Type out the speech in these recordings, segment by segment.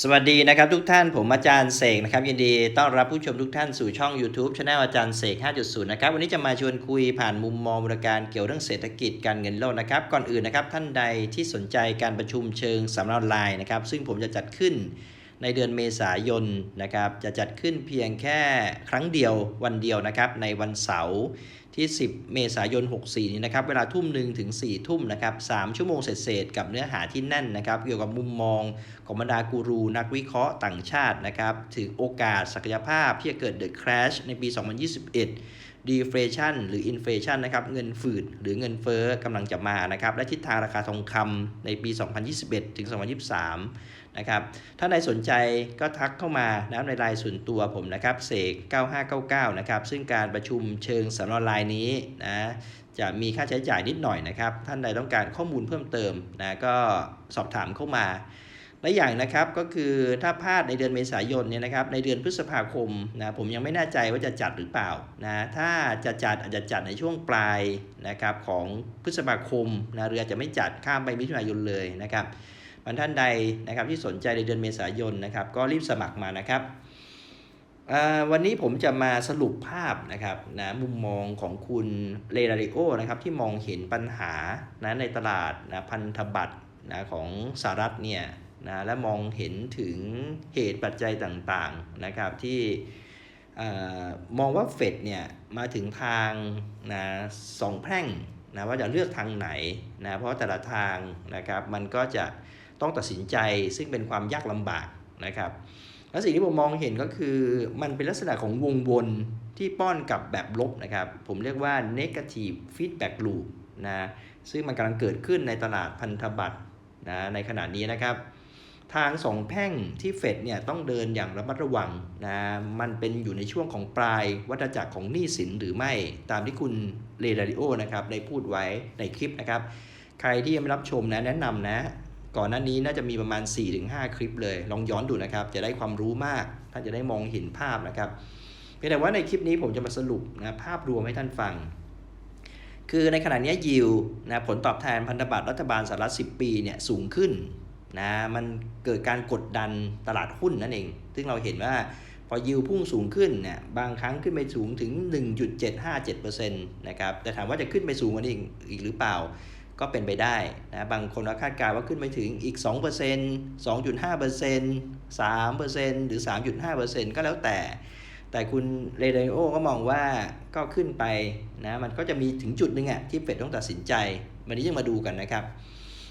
สวัสดีนะครับทุกท่านผมอาจารย์เสกนะครับยินดีต้อนรับผู้ชมทุกท่านสู่ช่อง YouTube ช anel อาจารย์เสก 5.0 นะครับวันนี้จะมาชวนคุยผ่านมุมมองบริการเกี่ยวเรื่องเศรษฐกิจการเงินโลกนะครับก่อนอื่นนะครับท่านใดที่สนใจการประชุมเชิงสัมมนาออนไลน์นะครับซึ่งผมจะจัดขึ้น ในเดือนเมษายนนะครับจะจัดขึ้นเพียงแค่ครั้งเดียววันเดียวนะครับในวันเสาร์ที่ 10 เมษายน 64 นี้นะครับ เวลาทุ่มหนึ่งถึง 4 ทุ่มนะครับ 3 ชั่วโมงเศษๆกับเนื้อหาที่แน่นนะครับ เกี่ยวกับมุมมองของบรรดากูรู นักวิเคราะห์ต่างชาตินะครับ ถึงโอกาสศักยภาพที่จะเกิด The Crash ในปี 2021 Deflation หรือ Inflation นะครับเงินฝืดหรือเงินเฟ้อกำลังจะมานะครับและทิศทางราคาทองคำในปี 2021 ถึง 2023 นะครับถ้าใครสนใจก็ทักเข้ามานะในไลน์ส่วนตัวผมนะครับเสก 9599 นะครับซึ่งการประชุมเชิงสัมมนาออนไลน์นี้นะจะมีค่าใช้จ่ายนิดหน่อยนะครับ ท่านใดต้องการข้อมูลเพิ่มเติมนะก็สอบถามเข้ามา และอย่างนะครับก็คือถ้าพลาดในเดือนเมษายนเนี่ยนะครับในเดือนพฤษภาคมนะผมยังไม่แน่ใจว่าจะจัดหรือเปล่านะถ้าจะจัดอาจจะจัดในช่วงปลายนะครับของพฤษภาคมนะเรือจะไม่จัดข้ามไปมิถุนายนเลยนะครับบรรท่านใดนะครับที่สนใจในเดือนเมษายนนะครับก็รีบสมัครมานะครับวันนี้ผมจะมาสรุปภาพนะครับนะมุมมองของคุณเรดาริโอนะครับที่มองเห็นปัญหานะในตลาดนะพันธบัตรนะของสหรัฐเนี่ย นะและมองเห็นถึงเหตุปัจจัยต่างๆนะครับที่อมองว่าเฟดเนี่ยมาถึงทางนะสองแพร่งนะว่าจะเลือกทางไหนนะเพราะแต่ละทางนะครับมันก็จะต้องตัดสินใจซึ่งเป็นความยากลำบากนะครับและสิ่งที่ผมมองเห็นก็คือมันเป็นลักษณะของวงวนที่ป้อนกลับแบบลบนะครับ ผมเรียกว่า negative feedback loop นะซึ่งมันกำลังเกิดขึ้นในตลาดพันธบัตรนะในขณะนี้นะครับ ทางสองแพ่งที่เฟดเนี่ยต้องเดินอย่างระมัดระวังนะมันเป็นอยู่ในช่วงของปลายวัฏจักรของหนี้สินหรือไม่ตามที่คุณเรดาริโอนะครับได้พูดไว้ในคลิปนะครับ ใครที่ยังไม่รับชมนะแนะนำนะ ก่อนหน้านี้น่าจะมีประมาณ 4-5 คลิปเลย ลองย้อนดูนะครับ จะได้ความรู้มาก ท่านจะได้มองเห็นภาพนะครับเพียงแต่ว่าในคลิปนี้ผมจะมาสรุปนะภาพรวมให้ท่านฟังคือในขณะนี้ยิวนะผลตอบแทนพันธบัตรรัฐบาลสหรัฐ 10 ปีเนี่ยสูงขึ้น นะมันเกิดการกดดันตลาดหุ้นนั่นเอง ซึ่งเราเห็นว่าพอยิวพุ่งสูงขึ้นเนี่ยบางครั้งขึ้นไปสูงถึง 1.757%นะครับแต่ถามว่าจะขึ้นไปสูงกว่านี้อีกหรือเปล่า ก็เป็นไปได้นะบางคนก็คาดการณ์ว่าขึ้นไปถึงอีก 2% 2.5% 3%หรือ 3.5%ก็แล้วแต่ แต่คุณเรเดโอก็มองว่าก็ขึ้นไปนะมันก็จะมีถึงจุดหนึงอะที่เฟดต้องตัดสินใจ วันนี้ยังมาดูกันนะครับ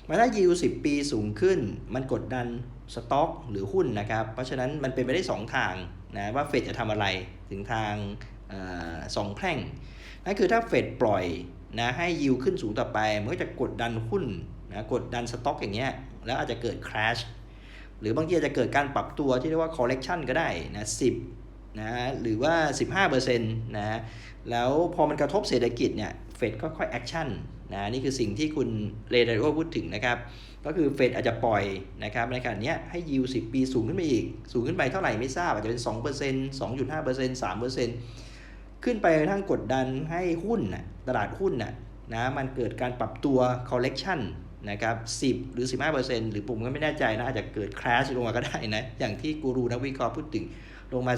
มาถ้ายิว10 ปีสูงขึ้น มันกดดันสต็อกหรือหุ้นนะครับ เพราะฉะนั้นมันเป็นไปได้ 2 ทางนะว่าเฟดจะทำอะไรถึงทางอสองแพร่ง นั่นคือถ้าเฟดปล่อยนะให้ยิวขึ้นสูงต่อไป มันก็จะกดดันหุ้นนะกดดันสต็อกอย่างเงี้ยแล้วอาจจะเกิด crash หรือบางทีอาจจะเกิดการปรับตัวที่เรียกว่า correction ก็ได้นะ10นะหรือว่า 15%นะแล้วพอมันกระทบเศรษฐกิจเนี่ยเฟดก็ค่อย action นะนี่คือสิ่งที่คุณเรเดโอพูดถึงนะครับ ก็คือเฟดอาจจะปล่อยนะครับในขณะนี้ให้ยิว10ปีสูงขึ้นไปอีก สูงขึ้นไปเท่าไหร่ไม่ทราบ อาจจะเป็น 2% 2.5% 3%ขึ้นไปทั้งกดดันให้หุ้นนะตลาดหุ้นน่ะนะมันเกิดการปรับตัว correction นะครับ 10 หรือ 15%หรือผมก็ไม่แน่ใจนะ อาจจะเกิด crash ลงมาก็ได้นะ อย่างที่กูรูนักวิเคราะห์พูดถึงลงมา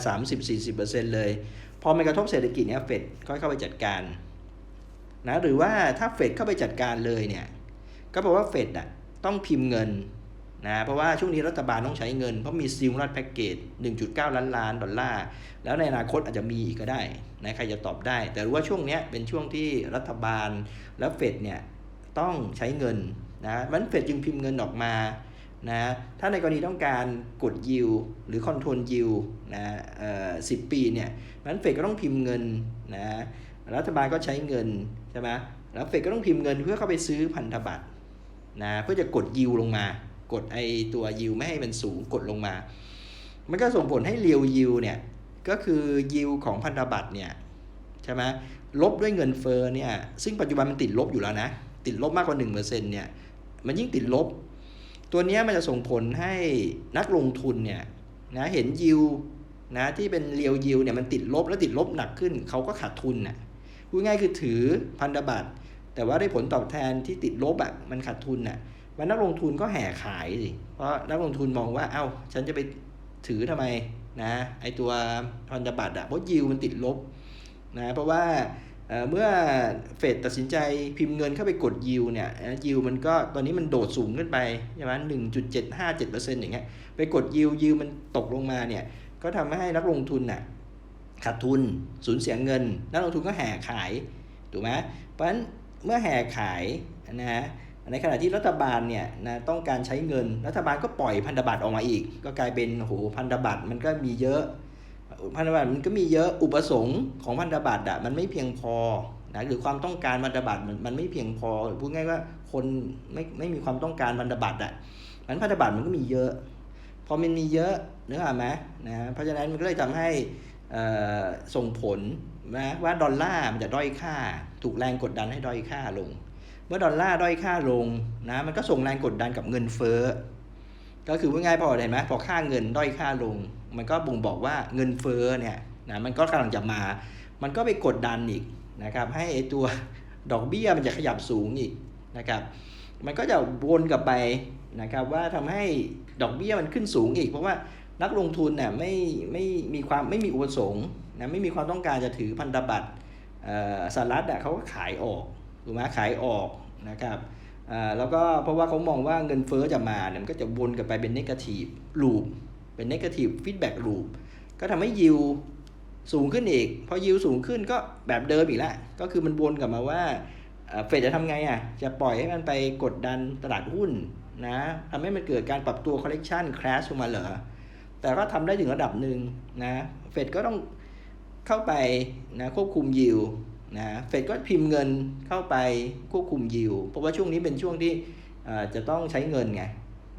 30-40%เลย พอมันกระทบเศรษฐกิจเนี่ยเฟดค่อยเข้าไปจัดการ นะหรือว่าถ้าเฟดเข้าไปจัดการเลยเนี่ยก็แปลว่าเฟดอะต้องพิมพ์เงินนะเพราะว่าช่วงนี้รัฐบาลต้องใช้เงิน เพราะมีซิลลัดแพ็กเกจ 1.9 ล้านล้านดอลลาร์ แล้วในอนาคตอาจจะมีอีกก็ได้นะใครจะตอบได้ แต่รู้ว่าช่วงนี้เป็นช่วงที่รัฐบาลและเฟดเนี่ยต้องใช้เงินนะมันเฟดจึงพิมพ์เงินออกมานะถ้าในกรณีต้องการกดยิวหรือคอนโทรลยิวนะเอ่อสิปีเนี่ยมันเฟดก็ต้องพิมพ์เงินนะรัฐบาลก็ใช้เงิน ช่ไหมแล้วเฟดก็ต้องพิมพ์เงินเพื่อเข้าไปซื้อพันธบัตรนะเพื่อจะกดยิวลงมา กดไอตัวยิวไม่ให้มันสูงกดลงมา มันก็ส่งผลให้เรียวยิวเนี่ยก็คือยิวของพันธบัตรเนี่ยใช่ไหมลบด้วยเงินเฟ้อเนี่ยซึ่งปัจจุบันมันติดลบอยู่แล้วนะ ติดลบมากกว่า1%เนี่ยมันยิ่งติดลบ ตัวเนี้ยมันจะส่งผลให้นักลงทุนเนี่ยนะเห็นยิวนะที่เป็นเรียวยิวเนี่ยมันติดลบแล้วติดลบหนักขึ้นเขาก็ขาดทุนน่ะ พูดง่ายคือถือพันธบัตร แต่ว่าได้ผลตอบแทนที่ติดลบแบบมันขาดทุนน่ะวันนักลงทุนก็แห่ขายสิ เพราะนักลงทุนมองว่า เอ้า ฉันจะไปถือทำไมนะ ไอตัวพันธบัตรอะเพราะยิวมันติดลบนะ เพราะว่าเมื่อเฟดตัดสินใจพิมพ์เงินเข้าไปกดยิวเนี่ยยิวมันก็ตอนนี้มันโดดสูงขึ้นไปใช่ไหมหนึ่งจุดเจ็ดห้าเจ็ดเปอร์เซ็นต์อย่างเงี้ยไปกดยิวยิวมันตกลงมาเนี่ยก็ทำให้นักลงทุนน่ะ ขาดทุนสูญเสียเงิน นักลงทุนก็แห่ขายถูกไหมเพราะฉะนั้นเมื่อแห่ขายนะฮะในขณะที่รัฐบาลเนี่ยนะต้องการใช้เงิน รัฐบาลก็ปล่อยพันธบัตรออกมาอีก ก็กลายเป็นโอ้โหพันธบัตรมันก็มีเยอะ พันธบัตรมันก็มีเยอะอุปสงค์ของพันธบัตรอะมันไม่เพียงพอนะหรือความต้องการพันธบัตรมันไม่เพียงพอพูดง่ายว่าคนไม่ไม่มีความต้องการพันธบัตรอะมันพันธบัตรมันก็มีเยอะ พอมันมีเยอะนึกออกไหมนะเพราะฉะนั้นมันก็เลยทำให้ ส่งผลนะว่าดอลลาร์มันจะด้อยค่า ถูกแรงกดดันให้ด้อยค่าลง เมื่อดอลลาร์ด้อยค่าลงนะมันก็ส่งแรงกดดันกับเงินเฟ้อก็คือว่าง่ายพอเห็นไหมพอค่าเงินด้อยค่าลง มันก็บ่งบอกว่าเงินเฟ้อเนี่ยนะมันก็กำลังจะมา มันก็ไปกดดันอีกนะครับให้ไอตัวดอกเบี้ยมันจะขยับสูงอีกนะครับมันก็จะวนกลับไปนะครับว่าทำให้ดอกเบี้ยมันขึ้นสูงอีก เพราะว่า นักลงทุนเนี่ยไม่ไม่มีความไม่มีอุปสงค์นะไม่มีความต้องการจะถือพันธบัตรเอ่อสหรัฐอะเขาก็ขายออกถูกไหมขายออกนะครับอ่าแล้วก็เพราะว่าเขามองว่าเงินเฟ้อจะมาเนี่ยมันก็จะวนกลับไปเป็นนกาทีฟลูปเป็นนกาทีฟฟีดแบ็กลูปก็ทำให้ยิวสูงขึ้นอีก พอยิวสูงขึ้นก็แบบเดิมอีกแล้วก็คือมันวนกลับมาว่าเฟดจะทำไงอะจะปล่อยให้มันไปกดดันตลาดหุ้นนะทำให้มันเกิดการปรับตัว correction crash ลงมาเหรอ แต่ก็ทำได้ถึงระดับหนึ่งนะเฟดก็ต้องเข้าไปนะควบคุมยิวนะเฟดก็พิมพ์เงินเข้าไปควบคุมยิวเพราะว่าช่วงนี้เป็นช่วงที่จะต้องใช้เงินไง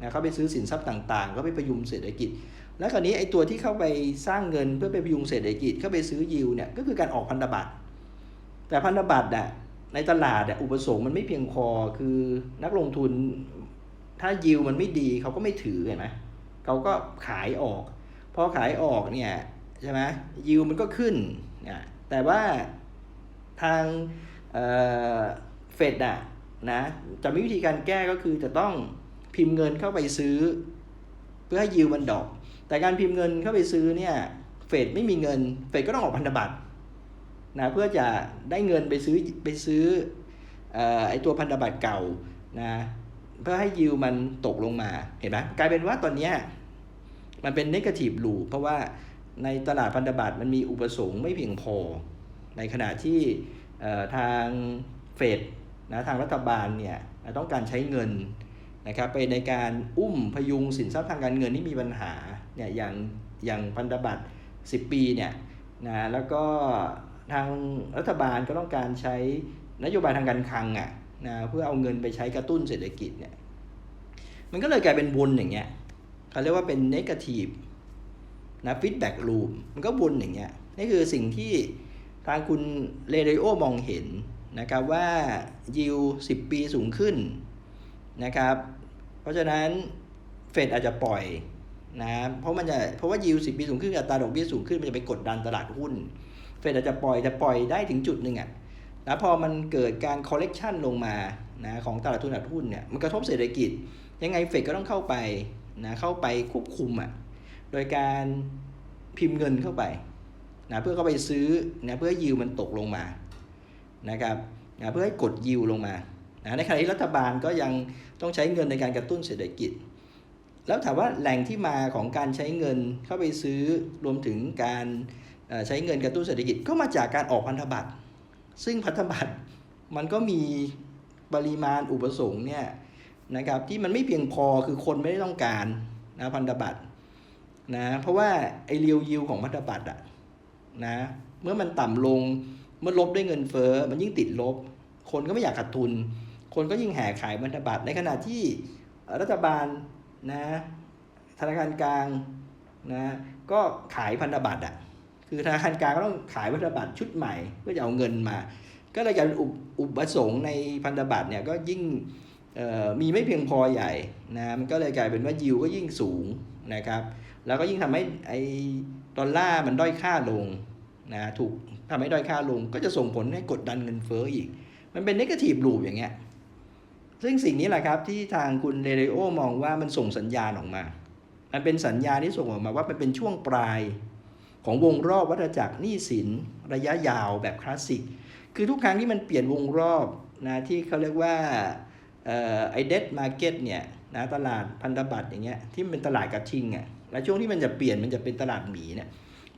นะเขาไปซื้อสินทรัพย์ต่างๆ ก็ไปประยุงเศรษฐกิจ แล้วคราวนี้ไอ้ตัวที่เข้าไปสร้างเงินเพื่อไปประยุงเศรษฐกิจเข้าไปซื้อยิวเนี่ยก็คือการออกพันธบัตรแต่พันธบัตรอะในตลาดอะอุปสงค์มันไม่เพียงพอคือนักลงทุนถ้ายิวมันไม่ดีเขาก็ไม่ถือเห็นไหม เขาก็ขายออกพอขายออกเนี่ยใช่ไหมยิวมันก็ขึ้นนะแต่ว่าทางเฟดอะนะจะมีวิธีการแก้ก็คือจะต้องพิมพ์เงินเข้าไปซื้อ เพื่อให้ยิวมันดอก แต่การพิมพ์เงินเข้าไปซื้อเนี่ยเฟดไม่มีเงินเฟดก็ต้องออกพันธบัตรนะเพื่อจะได้เงินไปซื้อไปซื้อเอ่อไอตัวพันธบัตรเก่านะเพื่อให้ยิวมันตกลงมาเห็นไหมกลายเป็นว่าตอนเนี้ย มันเป็นนกาทีฟลูเพราะว่าในตลาดพันธบัตรมันมีอุปสงค์ไม่เพียงพอ ในขณะที่ทางเฟดนะทางรัฐบาลเนี่ยต้องการใช้เงินนะครับไปในการอุ้มพยุงสินทรัพย์ทางการเงินที่มีปัญหาเนี่ยอย่างอย่างพันธบัตร 10 ปีเนี่ยนะแล้วก็ทางรัฐบาลก็ต้องการใช้นโยบายทางการคลังอะนะเพื่อเอาเงินไปใช้กระตุ้นเศรษฐกิจเนี่ยมันก็เลยกลายเป็นวนอย่างเงี้ย เขาเรียกว่าเป็น negative นะ feedback loop มันก็วนอย่างเงี้ยนี่คือสิ่งที่ทางคุณเรเดโอมองเห็นนะครับว่ายิว10 ปีสูงขึ้นนะครับ เพราะฉะนั้นเฟดอาจจะปล่อยนะเพราะมันจะเพราะว่ายิวสิปีสูงขึ้นอัตราดอกเบี้ยสูงขึ้นมันจะไปกดดันตลาดหุ้น เฟดอาจจะปล่อยแต่ปล่อยได้ถึงจุดหนึ่งอะแล้วพอมันเกิดการ correction ลงมานะของตลาดทุนตลาดหุ้นเนี่ยมันกระทบเศรษฐกิจ ยังไงเฟดก็ต้องเข้าไป นะเข้าไปควบคุมอะโดยการพิมพ์เงินเข้าไปนะเพื่อเข้าไปซื้อนะเพื่อยิวมันตกลงมานะครับนะเพื่อให้กดยิวลงมานะในขณะที่รัฐบาลก็ยังต้องใช้เงินในการกระตุ้นเศรษฐกิจ แล้วถามว่าแหล่งที่มาของการใช้เงินเข้าไปซื้อรวมถึงการใช้เงินกระตุ้นเศรษฐกิจก็มาจากการออกพันธบัตรซึ่งพันธบัตรมันก็มีปริมาณอุปสงค์เนี่ย นะครับที่มันไม่เพียงพอคือคนไม่ได้ต้องการนะพันธบัตรนะเพราะว่าไอเรียวยิวของพันธบัตรอะนะเมื่อมันต่ำลงเมื่อลบด้วยเงินเฟ้อมันยิ่งติดลบ คนก็ไม่อยากขาดทุน คนก็ยิ่งแห่ขายพันธบัตรในขณะที่รัฐบาลนะธนาคารกลางนะก็ขายพันธบัตรอะคือธนาคารกลางก็ต้องขายพันธบัตรชุดใหม่เพื่อจะเอาเงินมา ก็เลยกายเป็นอุปอุปสงค์ในพันธบัตรเนี่ยก็ยิ่ง มีไม่เพียงพอใหญ่นะมันก็เลยกลายเป็นว่ายิวก็ยิ่งสูงนะครับแล้วก็ยิ่งทำให้ไอ้ดอลลาร์มันด้อยค่าลงนะถูกทำให้ด้อยค่าลงก็จะส่งผลให้กดดันเงินเฟ้ออีก มันเป็นนิเกทีฟลูปอย่างเงี้ยซึ่งสิ่งนี้แหละครับที่ทางคุณเรเรโอมองว่ามันส่งสัญญาณออกมา มันเป็นสัญญาณที่ส่งออกมาว่ามันเป็นช่วงปลายของวงรอบวัฏจักรหนี้สินระยะยาวแบบคลาสสิก คือทุกครั้งที่มันเปลี่ยนวงรอบนะที่เขาเรียกว่า ไอเดดมาร์เก็ตเนี่ยนะตลาดพันธบัตรอย่างเงี้ยที่เป็นตลาดกระทิงอะและช่วงที่มันจะเปลี่ยนมันจะเป็นตลาดหมีเนี่ย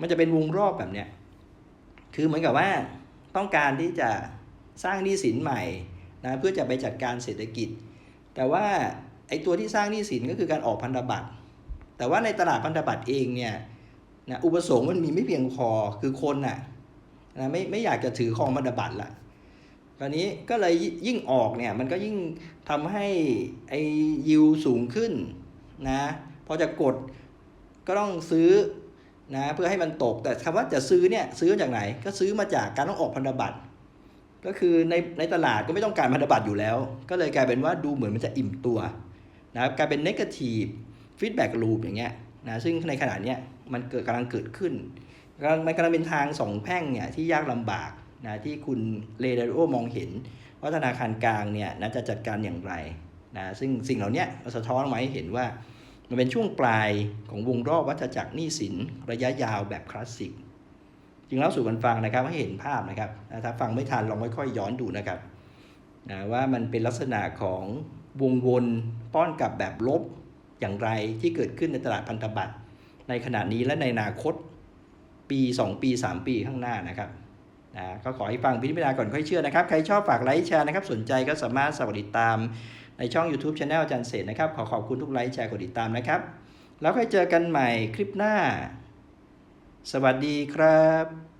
มันจะเป็นวงรอบแบบเนี้ยคือเหมือนกับว่าต้องการที่จะสร้างหนี้สินใหม่นะเพื่อจะไปจัดการเศรษฐกิจ แต่ว่าไอตัวที่สร้างหนี้สินก็คือการออกพันธบัตรแต่ว่าในตลาดพันธบัตรเองเนี่ยนะอุปสงค์มันมีไม่เพียงพอคือคนน่ะนะไม่ไม่อยากจะถือครองพันธบัตรละ ตอนนี้ก็เลยยิ่งออกเนี่ยมันก็ยิ่งทำให้ไอยิวสูงขึ้นนะพอจะกดก็ต้องซื้อนะเพื่อให้มันตกแต่คำว่าจะซื้อเนี่ยซื้อจากไหน ก็ซื้อมาจากการต้องออกพันธบัตรก็คือในในตลาดก็ไม่ต้องการพันธบัตรอยู่แล้ว ก็เลยกลายเป็นว่าดูเหมือนมันจะอิ่มตัวนะครับกลายเป็น negative feedback loop อย่างเงี้ยนะซึ่งในขณะเนี้ยมันเกิดกำลังเกิดขึ้นมันกำลังเป็นทางสองแพ่งเนี่ยที่ยากลำบาก นะที่คุณเรเดโอมองเห็นว่าธนาคารกลางเนี่ยนะจะจัดการอย่างไรนะซึ่งสิ่งเหล่านี้สะท้อนมาให้เห็นว่ามันเป็นช่วงปลายของวงรอบวัฏจักรหนี้สินระยะยาวแบบคลาสสิกจึงเล่าสู่กันฟังนะครับให้เห็นภาพนะครับถ้าฟังไม่ทันลองค่อยๆย้อนดูนะครับนะว่ามันเป็นลักษณะของวงวนป้อนกลับแบบลบอย่างไรที่เกิดขึ้นในตลาดพันธบัตรในขณะนี้และในอนาคตปี 2 ปี 3 ปีข้างหน้านะครับ นะก็ขอให้ฟังพิจารณาก่อนค่อยเชื่อนะครับ ใครชอบฝากไลค์แชร์นะครับ สนใจก็สามารถสวัสดีตามในช่อง YouTube Channel อาจารย์เศษนะครับ ขอขอบคุณทุกไลค์แชร์กดติดตามนะครับ แล้วค่อยเจอกันใหม่คลิปหน้า สวัสดีครับ